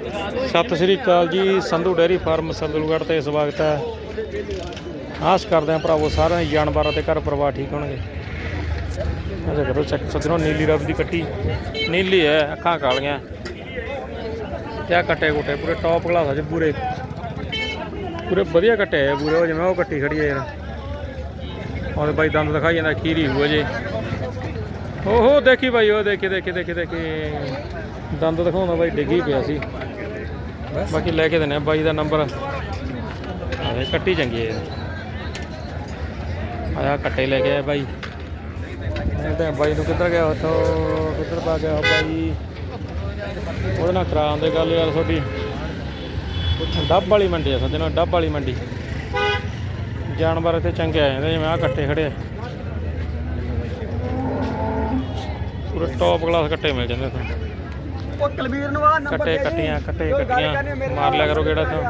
ਸਤਿ ਸ੍ਰੀ ਅਕਾਲ ਜੀ, Sandhu dairy farm ਸੰਦਲਗੜ੍ਹ ਤੇ ਸਵਾਗਤ ਹੈ। ਆਸ ਕਰਦੇ ਹਾਂ ਭਰਾਵੋ ਸਾਰਿਆਂ ਦੇ ਜਾਨਵਰਾਂ ਤੇ ਘਰ ਪਰਿਵਾਰ ਠੀਕ ਹੋਣਗੇ। ਅਜਾ ਕਰੋ ਚੈੱਕ ਸੱਜਣੋ, ਨੀਲੀ ਰੱਬ ਦੀ ਕੱਟੀ। ਨੀਲੀ ਹੈ, ਅੱਖਾਂ ਕਾਲੀਆਂ। ਕਿਆ ਕੱਟੇ ਕੁੱਟੇ ਪੂਰੇ ਟੌਪ ਕਲਾਸ ਅਜ ਪੂਰੇ। ਪੂਰੇ ਵਧੀਆ ਕੱਟੇ ਆ, ਪੂਰੇ ਉਹ ਜਿਵੇਂ ਉਹ ਕੱਟੀ ਖੜੀ ਹੈ ਯਾਰ। ਉਹਦੇ ਬਾਈ ਦੰਦ ਦਿਖਾਈ ਜਾਂਦਾ, ਖੀਰੀ ਹੋ ਜੇ ਓਹੋ, ਦੇਖੀ ਬਾਈ, ਉਹ ਦੇਖੀ ਦੇਖੀ ਦੇਖੀ ਦੇਖੀ। ਦੰਦ ਦਿਖਾਉਂਦਾ ਬਾਈ, ਡਿੱਗੀ ਪਿਆ ਸੀ। ਬਾਕੀ ਲੈ ਕੇ ਦਿੰਦੇ ਆ, ਬਾਈ ਦਾ ਨੰਬਰ ਆਵੇ ਕੱਟੀ ਚੰਗੀ ਹੈ ਆਇਆ ਕੱਟੇ ਲੈ ਕੇ ਆਇਆ ਬਾਈ। ਮੈਂ ਤਾਂ ਬਾਈ ਨੂੰ ਕਿੱਧਰ ਗਿਆ, ਉੱਥੋਂ ਕਿੱਧਰ ਪਾ ਗਿਆ ਉਹ ਬਾਈ? ਉਹਦੇ ਨਾਲ ਕਰਾਉਂਦੇ ਗੱਲ ਯਾਰ ਤੁਹਾਡੀ। ਡੱਬ ਵਾਲੀ ਮੰਡੀ ਆ ਸੱਜਣਾ ਡੱਬ ਵਾਲੀ ਮੰਡੀ। ਜਾਨਵਰ ਇੱਥੇ ਚੰਗੇ ਆ ਜਾਂਦੇ, ਜਿਵੇਂ ਆ ਕੱਟੇ ਖੜੇ ਆ। ਪੂਰੇ ਟੌਪ ਕਲਾਸ ਕੱਟੇ ਮਿਲ ਜਾਂਦੇ ਇੱਥੇ। ਉਹ ਕਲਬੀਰ ਨੂੰ ਆ ਨੰਬਰ ਕੱਟੇ ਕੱਟੀਆਂ ਕੱਟੇ ਕੱਟੀਆਂ। ਮਾਰ ਲਿਆ ਕਰੋ ਕਿਹੜਾ ਤੋਂ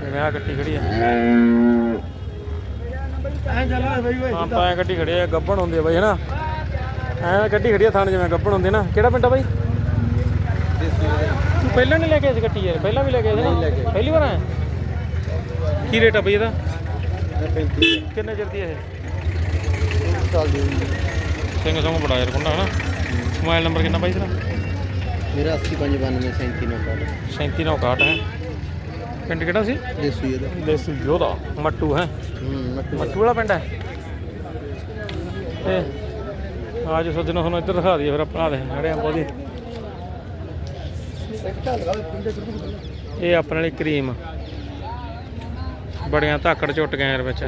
ਜਿਵੇਂ ਆ ਕੱਟੀ ਖੜੀ ਆ? ਐ ਚੱਲ ਬਈ ਹਾਂ ਐਂ ਕੱਟੀ ਖੜੀ ਆ ਗੱਬਣ ਹੁੰਦੀ ਆ ਬਾਈ ਹਨਾ? ਐਂ ਕੱਟੀ ਖੜੀ ਆ ਥਾਣ ਜਿਵੇਂ ਗੱਬਣ ਹੁੰਦੀ ਨਾ। ਕਿਹੜਾ ਪਿੰਡ ਆ ਬਾਈ? ਤੂੰ ਪਹਿਲਾਂ ਨਹੀਂ ਲੈ ਕੇ ਆਇਆ ਸੀ ਕੱਟੀ ਯਾਰ ਪਹਿਲਾਂ ਵੀ ਲੈ ਕੇ ਆਇਆ ਸੀ ਨਾ? ਪਹਿਲੀ ਵਾਰ ਆਇਆ? ਕੀ ਰੇਟ ਆ ਬਈ ਇਹਦਾ? 35 ਕਿੰਨੇ ਚਿਰ ਦੀ ਹੈ ਇਹ? ਸਾਲ ਦੀ। ਹੋਈ ਸਿੰਘ ਸੰਗ ਬੜਾ ਯਾਰ ਕੁੰਡਾ ਹਨਾ? ਮੋਬਾਈਲ ਨੰਬਰ ਕਿੰਨਾ ਬਾਈ ਤੇਰਾ? ਮੇਰਾ 8092 37 ਨੰਬਰ 3761 ਹੈ। ਪਿੰਡ ਕਿਹੜਾ ਸੀ? ਦੇਸੂ ਇਹਦਾ ਦੇਸੀ ਯੋਧਾ ਮੱਟੂ ਹੈ। ਹੂੰ ਮੱਟੂ ਵਾਲਾ ਪਿੰਡ ਹੈ? ਤੇ ਆਜ ਸੱਜਣੋ ਤੁਹਾਨੂੰ ਇੱਧਰ ਦਿਖਾ ਦਈਏ ਫਿਰ ਆਪਣਾ ਦੇ ਜਿਹੜੇ ਅੰਬੋ ਦੀ। ਇਹ ਆਪਣੇ ਲਈ ਕਰੀਮ। ਬੜੀਆਂ ਧਾਕੜ ਝੁੱਟ ਗਏ ਯਾਰ ਵਿੱਚ।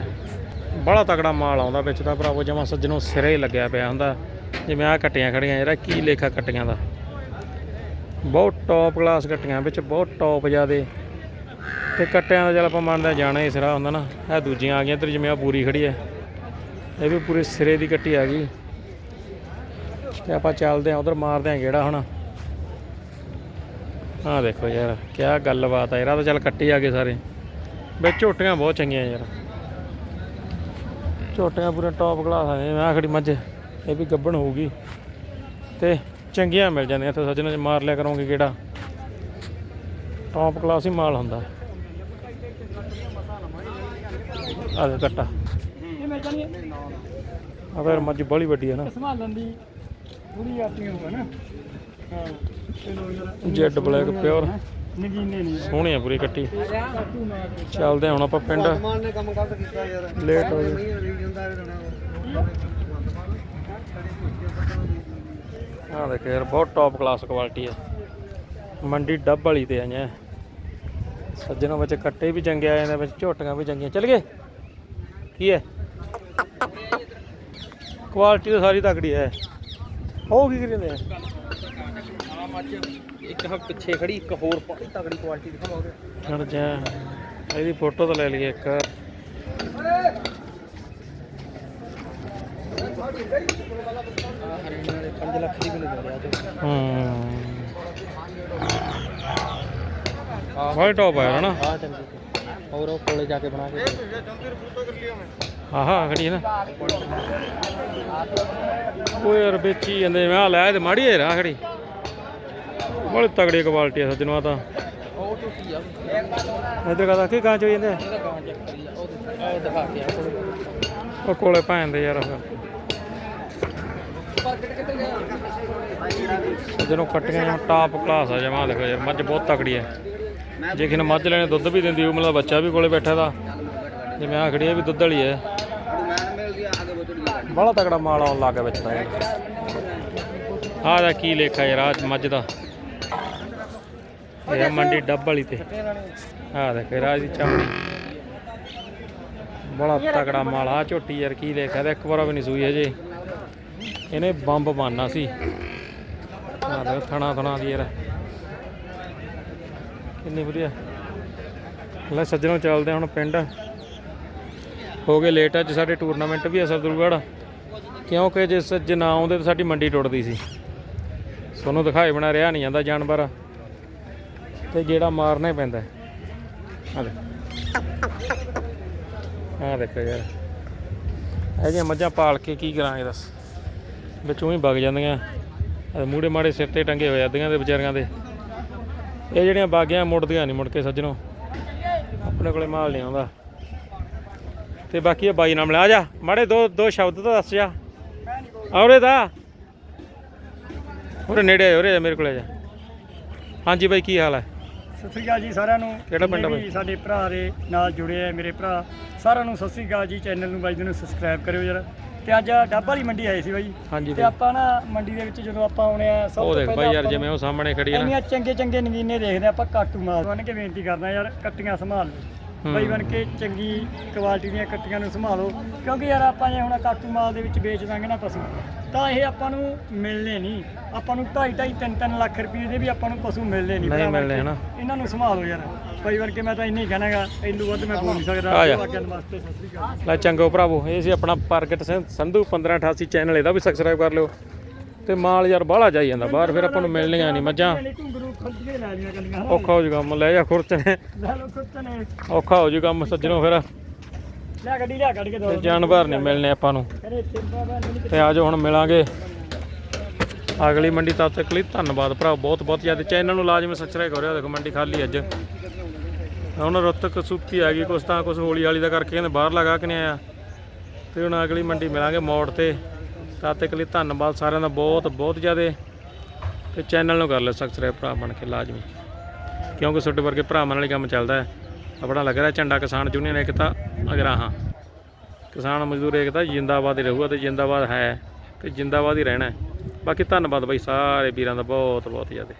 ਬੜਾ ਤਕੜਾ ਮਾਲ ਆਉਂਦਾ ਵਿੱਚ ਤਾਂ ਭਰਾਵੋ ਜਮਾ ਸੱਜਣੋਂ ਸਿਰੇ ਲੱਗਿਆ ਪਿਆ ਹੁੰਦਾ। ਜਿਵੇਂ ਆ ਕੱਟੀਆਂ ਖੜੀਆਂ ਯਾਰ ਕੀ ਲੇਖਾ ਕੱਟੀਆਂ ਦਾ। ਬਹੁਤ ਟੌਪ ਕਲਾਸ ਕੱਟੀਆਂ ਵਿੱਚ ਬਹੁਤ ਟੌਪ ਜਿਆਦੇ। ਤੇ ਕੱਟਿਆਂ ਦਾ ਚੱਲ ਆਪਾਂ ਮੰਨਦੇ ਹਾਂ ਜਾਣਾ ਹੀ ਸਿਰਾ ਹੁੰਦਾ ਨਾ। ਇਹ ਦੂਜੀਆਂ ਆ ਗਈਆਂ ਇੱਧਰ ਜਿਵੇਂ ਆ ਪੂਰੀ ਖੜੀ ਹੈ। ਇਹ ਵੀ ਪੂਰੇ ਸਿਰੇ ਦੀ ਕੱਟੀ ਆ ਗਈ। ਤੇ ਆਪਾਂ ਚੱਲਦੇ ਹਾਂ, ਉਧਰ ਮਾਰਦੇ ਹਾਂ ਕਿਹੜਾ ਹੁਣ। ਆਹ ਦੇਖੋ ਯਾਰ, ਕਿਆ ਗੱਲਬਾਤ ਆ ਯਾਰ, ਆਹ ਤਾਂ ਚੱਲ ਕੱਟੀ ਆ ਗਏ ਸਾਰੇ। ਵਿੱਚ ਝੋਟੀਆਂ ਬਹੁਤ ਚੰਗੀਆਂ ਯਾਰ। ਝੋਟੀਆਂ ਪੂਰੇ ਟੌਪ ਕਲਾਸ ਆ ਜਿਵੇਂ ਆਹ ਖੜੀ ਮੱਝ, ਇਹ ਵੀ ਗੱਬਣ ਹੋਊਗੀ। ਤੇ ਚੰਗੀਆਂ ਮਿਲ ਜਾਂਦੀਆਂ ਇੱਥੇ ਸੱਜਣ ਚ, ਮਾਰ ਲਿਆ ਕਰੋਗੇ ਕਿਹੜਾ? ਟੌਪ ਕਲਾਸ ਹੀ ਮਾਲ ਹੁੰਦਾ। ਆ ਦੇ ਕੱਟਾ ਇਹ ਮੈਂ ਜਾਨੀ ਆ ਫਿਰ ਮੱਝ ਬੜੀ ਵੱਡੀ ਹੈ ਨਾ। ਸੰਭਾਲਣ ਦੀ ਪੂਰੀ ਆਤੀ ਹੋਊਗਾ ਨਾ ਜੈਡ ਬਲੈਕ ਪਿਓਰ ਨਗੀਨੇ ਨਹੀਂ ਸੋਹਣੀ ਆ ਪੂਰੀ ਕੱਟੀ। ਚੱਲਦੇ ਹਾਂ ਹੁਣ ਆਪਾਂ ਪਿੰਡ। ਲੇਟ ਹੋ ਗਏ। ਆ ਦੇਖ ਯਾਰ ਬਹੁਤ ਟੌਪ ਕਲਾਸ ਕੁਆਲਿਟੀ ਹੈ। ਮੰਡੀ ਡੱਬ ਵਾਲੀ ਤੇ ਆਈਆਂ। ਸੱਜਣੋਂ ਵਿੱਚ ਕੱਟੇ ਵੀ ਚੰਗੇ ਆ ਜਾਂਦੇ ਵਿੱਚ ਝੋਟੀਆਂ ਵੀ ਚੰਗੀਆਂ। ਚੱਲ ਗਏ। ਕੀ ਹੈ? ਕੁਆਲਿਟੀ ਤਾਂ ਸਾਰੀ ਤਕੜੀ ਹੈ। ਉਹ ਕੀ ਕਰਿੰਦੇ ਆ? ਇੱਕ ਹੱਥ ਪਿੱਛੇ ਖੜੀ ਇੱਕ ਹੋਰ ਤਗੜੀ ਕੁਆਲਿਟੀ ਦਿਖਾਵਾਂਗੇ। ਹਟ ਜਾ। ਇਹਦੀ ਫੋਟੋ ਤਾਂ ਲੈ ਲਈਏ ਇੱਕ। ਹਰਿਆਣਾ ਦੇ 5 ਲੱਖ ਦੀ ਵੀ ਨਹੀਂ ਦਿੰਦੇ ਆ ਤੇ ਹੂੰ ਬਹੁਤ ਟੌਪ ਆਇਆ ਨਾ ਚੰਗੀ ਹੋਰ ਉਹ ਕੋਲੇ ਜਾ ਕੇ ਬਣਾ ਕੇ ਆਹਾ ਖੜੀ ਹੈ ਨਾ। ਉਹ ਯਾਰ ਵੇਚੀ ਜਾਂਦੇ ਮੈਂ ਆ ਲੈ ਤੇ ਮਾੜੀ ਹੈ ਰਾ ਖੜੀ। ਬੜੀ ਤਗੜੀ ਕੁਆਲਿਟੀ ਹੈ ਸੱਜਣੋ ਆ ਤਾਂ। ਉਹ ਤੋਂ ਕੀ ਆ? ਇਧਰ ਕਹਦਾ ਕੀ ਕਾਂਚ ਹੋ ਜਾਂਦੇ ਉਹ ਦੇਖ- ਕੇ ਆ ਕੋਲੇ। ਉਹ ਕੋਲੇ ਭੈਣ ਯਾਰ ਉਹ ਜਦੋਂ ਕੱਟੀਆਂ ਜਾਂ ਟਾਪ ਕਲਾਸ ਆ ਜਮਾ ਦੇਖੋ ਯਾਰ, ਮੱਝ ਬਹੁਤ ਤਕੜੀ ਹੈ ਜੇ ਕਿਸੇ ਮੱਝ ਲੈਣੇ ਦੁੱਧ ਵੀ ਦਿੰਦੀ ਉਹ ਮਤਲਬ ਬੱਚਾ ਵੀ ਕੋਲੇ ਬੈਠਾ ਦਾ। ਜਿਵੇਂ ਆ ਖੜੀ ਹੈ ਵੀ ਦੁੱਧ ਵਾਲੀ ਹੈ ਬੜਾ ਤਕੜਾ ਮਾਲ ਆਉਣ ਲੱਗ ਗਿਆ ਵਿੱਚ ਤਾਂ ਆਹ ਦਾ ਕੀ ਲੇਖਾ ਯਾਰ, ਆਹ ਮੱਝ ਦਾ। ਇਹ ਮੰਡੀ ਡੱਬ ਵਾਲੀ ਤੇ। ਆਹ ਦੇਖ ਰਾਜ ਦੀ ਚਮੜੀ। ਬੜਾ ਤਕੜਾ ਮਾਲ ਆ ਝੋਟੀ ਯਾਰ, ਕੀ ਲੇਖਾ ਤੇ ਇੱਕ ਵਾਰ ਵੀ ਨਹੀਂ ਸੂਈ ਹਜੇ। ਇਹਨੇ ਬੰਬ ਮਾਰਨਾ ਸੀ। ਥਣਾ ਥਣਾ ਦੀ ਯਾਰ। ਕਿੰਨੀ ਵਧੀਆ। ਲੈ ਸੱਜਣੋਂ ਚੱਲਦੇ ਹਾਂ ਹੁਣ ਪਿੰਡ। ਹੋ ਗਏ ਲੇਟ ਅੱਜ ਸਾਡੇ ਟੂਰਨਾਮੈਂਟ ਵੀ ਆ ਸਰਦੂਲਗੜ੍ਹ। ਕਿਉਂਕਿ ਜੇ ਸੱਜ ਨਾ ਆਉਂਦੇ ਤਾਂ ਸਾਡੀ ਮੰਡੀ ਟੁੱਟਦੀ ਸੀ। ਤੁਹਾਨੂੰ ਦਿਖਾਏ ਬਣਾ ਰਿਹਾ ਨਹੀਂ ਜਾਂਦਾ ਜਾਨਵਰ। ਤੇ ਜਿਹੜਾ ਮਾਰਨਾ ਹੀ ਪੈਂਦਾ। ਆ ਦੇ ਆ ਦੇਖੋ ਯਾਰ। ਇਹ ਜਿਹੀਆਂ ਮੱਝਾਂ ਪਾਲ ਕੇ ਕੀ ਕਰਾਂਗੇ ਦੱਸ। ਵਿੱਚੋਂ ਹੀ ਵਗ ਜਾਂਦੀਆਂ। ਮੂੜੇ ਮਾੜੇ ਸਿਰ ਤੇ ਟੰਗੇ ਹੋਏ ਅੱਧੀਆਂ ਦੇ ਵਿਚਾਰੀਆਂ ਦੇ। ਇਹ ਜਿਹੜੀਆਂ ਬਾਗੀਆਂ ਮੁੜਦੀਆਂ ਨਹੀਂ ਮੁੜ ਕੇ ਸੱਜਣੋ। ਆਪਣੇ ਕੋਲੇ ਮਾਲ ਨਹੀਂ ਆਉਂਦਾ। ਤੇ ਬਾਕੀ ਇਹ ਬਾਈ ਨਾਲ ਮਿਲਾ ਜਾ ਮਾੜੇ ਦੋ ਦੋ ਸ਼ਬਦ ਤਾਂ ਦੱਸ ਜਾ। ਔਰੇ ਦਾ ਉਰੇ ਨੇੜੇ ਆ ਮੇਰੇ ਕੋਲੇ ਜਾ। ਹਾਂਜੀ ਬਾਈ ਕੀ ਹਾਲ ਹੈ ਸਤਿ ਸ੍ਰੀ ਅਕਾਲ ਜੀ ਸਾਰਿਆਂ ਨੂੰ। ਕਿਹੜਾ ਪਿੰਡ ਬਾਈ? ਸਾਡੇ ਭਰਾ ਦੇ ਨਾਲ ਜੁੜੇ ਆ ਮੇਰੇ ਭਰਾ ਸਾਰਿਆਂ ਨੂੰ ਸਤਿ ਸ੍ਰੀ ਅਕਾਲ ਜੀ। ਚੈਨਲ ਨੂੰ ਬਾਈ ਜੀ ਨੂੰ ਸਬਸਕ੍ਰਾਈਬ ਕਰਿਓ ਯਾਰ ਤੇ ਅੱਜ ਡੱਬ ਵਾਲੀ ਮੰਡੀ ਆਏ ਸੀ ਬਾਈ। ਹਾਂਜੀ ਤੇ ਆਪਾਂ ਨਾ ਮੰਡੀ ਦੇ ਵਿੱਚ ਜਦੋਂ ਆਪਾਂ ਆਉਣੇ ਆ ਸਭ ਉਹ ਤੋਂ ਦੇਖ ਪਹਿਲਾਂ ਬਾਈ ਯਾਰ ਆਪਾਂ ਜਿਵੇਂ ਉਹ ਸਾਹਮਣੇ ਖੜੀ ਨਾ। ਇੰਨੀਆਂ ਚੰਗੇ ਚੰਗੇ ਨਗੀਨੇ ਦੇਖਦੇ ਆ, ਆਪਾਂ ਕਾਟੂ ਮਾਲ। ਬਣ ਕੇ ਬੇਨਤੀ ਕਰਦਾ ਯਾਰ ਕੱਟੀਆਂ ਸੰਭਾਲ ਲਓ। ਹੂੰ। ਬਾਈ ਬਣ ਕੇ ਚੰਗੀ ਕੁਆਲਿਟੀ ਦੀਆਂ ਕੱਟੀਆਂ ਨੂੰ ਸੰਭਾਲੋ। ਕਿਉਂਕਿ ਯਾਰ ਆਪਾਂ ਜੇ ਹੁਣ ਕਾਟੂ ਮਾਲ ਦੇ ਵਿੱਚ ਵੇਚ ਦਾਂਗੇ ਨਾ ਪਸ਼ੂ ਤਾਂ ਇਹ ਆਪਾਂ ਨੂੰ ਮਿਲਣੇ ਨਹੀਂ। ਆਪਾਂ ਨੂੰ 2.5 2.5 3 3 ਲੱਖ ਰੁਪਏ ਦੇ ਵੀ ਆਪਾਂ ਨੂੰ ਪਸ਼ੂ ਮਿਲਣੇ ਨਹੀਂ ਨਹੀਂ ਕੇ। ਹਨਾ। ਇਹਨਾਂ ਨੂੰ ਸੰਭਾਲੋ ਯਾਰ। ਬਣ ਕੇ ਮੈਂ ਤਾਂ ਇੰਨੀ ਕਹਿਣਾਗਾ ਇੰਦੂ ਵੱਧ ਮੈਂ ਬੋਲ ਨਹੀਂ ਸਕਦਾ। ਅੱਗੇ ਨਮਸਤੇ ਸਤਿ ਸ੍ਰੀ ਅਕਾਲ। ਲੈ ਚੰਗੋ ਭਰਾਵੋ ਇਹ ਸੀ ਆਪਣਾ ਪ੍ਰਗਟ ਸਿੰਘ ਸੰਧੂ 1588 ਚੈਨਲ ਇਹਦਾ ਵੀ ਸਬਸਕ੍ਰਾਈਬ ਕਰ ਲਿਓ। ਤੇ ਮਾਲ ਯਾਰ ਬਾਹਲਾ ਜਾਈ ਜਾਂਦਾ ਬਾਹਰ ਫਿਰ ਆਪਾਂ ਨੂੰ ਮਿਲਣੀਆਂ ਨਹੀਂ ਮੱਝਾਂ। ਔਖਾ ਹੋ ਜੂ ਕੰਮ ਲੈ ਜਾ ਖੁਰਚਣੇ। ਲੈ ਲੋ ਕੁੱਤਨੇ ਔਖਾ ਹੋ ਜੂ ਕੰਮ ਸੱਜਣੋ ਫਿਰ। ਲੈ ਗੱਡੀ ਲਿਆ ਕੱਢ ਕੇ ਦੋ ਤੇ ਜਾਨਵਰ ਨਹੀਂ ਮਿਲਣੇ ਆਪਾਂ ਨੂੰ। ਤੇ ਆਜੋ ਹੁਣ ਮਿਲਾਂਗੇ। ਅਗਲੀ ਮੰਡੀ ਤਦ ਤੱਕ ਲਈ। ਧੰਨਵਾਦ ਭਰਾ ਬਹੁਤ ਬਹੁਤ ਜ਼ਿਆਦਾ। ਚੈਨਲ ਨੂੰ ਲਾਜ਼ਮੀ ਸਬਸਕ੍ਰਾਈਬ ਕਰਿਓ। ਦੇਖੋ ਮੰਡੀ ਖਾਲੀ ਅੱਜ। ਹੁਣ ਰੁੱਤਕ ਸੁੱਕੀ ਆ ਗਈ। ਕੁਛ ਤਾਂ ਕੁਛ ਹੋਲੀ ਵਾਲੀ ਦਾ ਕਰਕੇ ਕਹਿੰਦੇ ਬਾਹਰ ਲਗਾ ਕੇ ਨਹੀਂ ਆਇਆ। ਤੇ ਹੁਣ ਅਗਲੀ ਮੰਡੀ ਮਿਲਾਂਗੇ ਮੋੜ ਤੇ। ਤਦ ਤੱਕ ਲਈ ਧੰਨਵਾਦ ਸਾਰਿਆਂ ਦਾ ਬਹੁਤ ਬਹੁਤ ਜ਼ਿਆਦਾ। ਤੇ ਚੈਨਲ ਨੂੰ ਕਰ ਲਿਓ ਸਬਸਕ੍ਰਾਈਬ ਭਰਾ ਬਣ ਕੇ ਲਾਜ਼ਮੀ। ਕਿਉਂਕਿ ਤੁਹਾਡੇ ਵਰਗੇ ਭਰਾਵਾਂ ਨਾਲ ਹੀ ਕੰਮ ਚੱਲਦਾ ਹੈ। ਆਪਣਾ ਲੱਗ ਰਿਹਾ ਝੰਡਾ ਕਿਸਾਨ ਯੂਨੀਅਨ ਏਕਤਾ ਅਗਰਾਹਾਂ। ਕਿਸਾਨ ਮਜ਼ਦੂਰ ਏਕਤਾ ਜਿੰਦਾਬਾਦ ਹੀ ਰਹੂਗਾ ਤੇ ਜਿੰਦਾਬਾਦ ਹੈ ਤੇ ਜਿੰਦਾਬਾਦ ਹੀ ਰਹਿਣਾ ਬਾਕੀ ਧੰਨਵਾਦ ਬਾਈ ਸਾਰੇ ਵੀਰਾਂ ਦਾ ਬਹੁਤ ਬਹੁਤ ਜ਼ਿਆਦਾ।